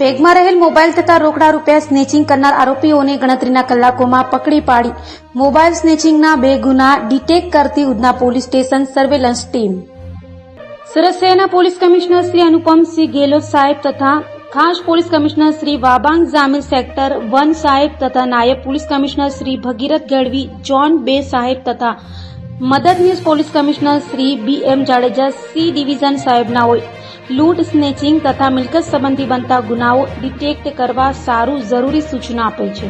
બેગમાં રહેલ મોબાઈલ તથા રોકડા રૂપિયા સ્નેચિંગ કરનાર આરોપીઓને ગણતરીના કલાકોમાં પકડી પાડી. મોબાઈલ સ્નેચિંગના બે ગુના ડિટેક્ટ કરતી Udhna police station surveillance team. સરસ શહેરના પોલીસ કમિશનર શ્રી અનુપમસિંહ ગેહલોત સાહેબ તથા ખાસ police commissioner Shri Wabang Jamir sector one સાહેબ તથા નાયબ police commissioner Shri Bhagirath Gadhvi, zone બે સાહેબ તથા મદદનીશ police commissioner Shri B M Jadeja C division સાહેબનાઓએ લૂંટ, સ્નેચિંગ તથા મિલકત સંબંધી બનતા ગુનાઓ ડિટેક્ટ કરવા સારું, જરૂરી સૂચના આપે છે.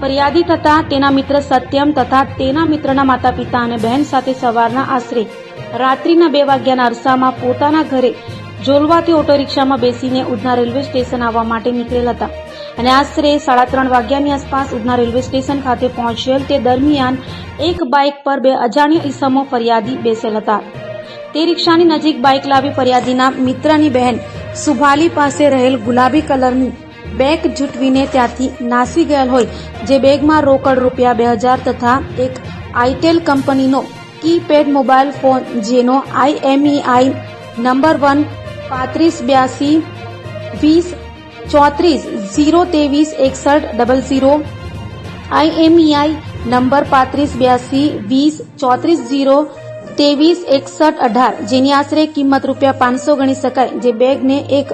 ફરિયાદી તથા તેના મિત્ર સત્યમ તથા તેના મિત્રના માતા પિતા અને બહેન સાથે સવારના આશરે રાત્રિના બે વાગ્યાના અરસામાં પોતાના ઘરે જોલવાથી ઓટો રિક્ષામાં બેસીને ઉધના રેલવે સ્ટેશન આવવા માટે નીકળેલ હતા અને આશરે સાડા ત્રણ વાગ્યાની આસપાસ ઉધના રેલવે સ્ટેશન ખાતે પહોંચેલ તે દરમિયાન એક બાઇક પર બે અજાણ્યા ઈસમો ફરિયાદી બેસેલ હતા. તે રિક્ષાની નજીક બાઇક લાવી ફરિયાદીના મિત્રની બહેન સુભાલી પાસે રહેલ ગુલાબી કલરની બેગ જૂટવીને ત્યાંથી નાસી ગયેલ હોય, જે બેગમાં રોકડ રૂપિયા બે હજાર તથા એક આઈટેલ કંપનીનો કીપેડ મોબાઈલ ફોન, જેનો આઈએમઈઆઈ નંબર વન પાંત્રીસ બ્યાસી વીસ ચોત્રીસ ઝીરો ત્રેવીસ એકસઠ ડબલ ઝીરો આઈએમઈઆઈ નંબર પાંત્રીસ બ્યાસી વીસ ચોત્રીસ ઝીરો ત્રેવીસ, એકસઠ, અઢાર, જેની આશરે કિંમત રૂપિયા પાંચસો ગણી શકાય, જે બેગને એક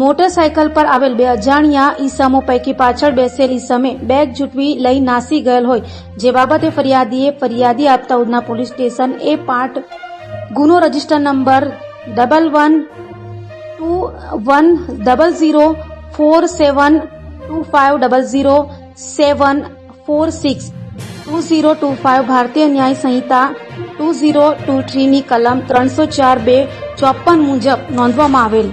મોટરસાયકલ પર આવેલ બે અજાણ્યા ઈસમો પૈકી પાછળ બેસેલ ઈસમે બેગ જૂટવી લઈ નાસી ગયેલ હોય. જે બાબતે ફરિયાદીએ ફરિયાદી આપતા ઉધના પોલીસ સ્ટેશન એ પાઠ ગુનો register number double one two one double zero four seven two five double zero seven four six two zero two five Bharatiya Nyaya Sanhita two zero two થ્રીની કલમ ત્રણસો ચાર બે ચોપન મુજબ નોંધવામાં આવેલ.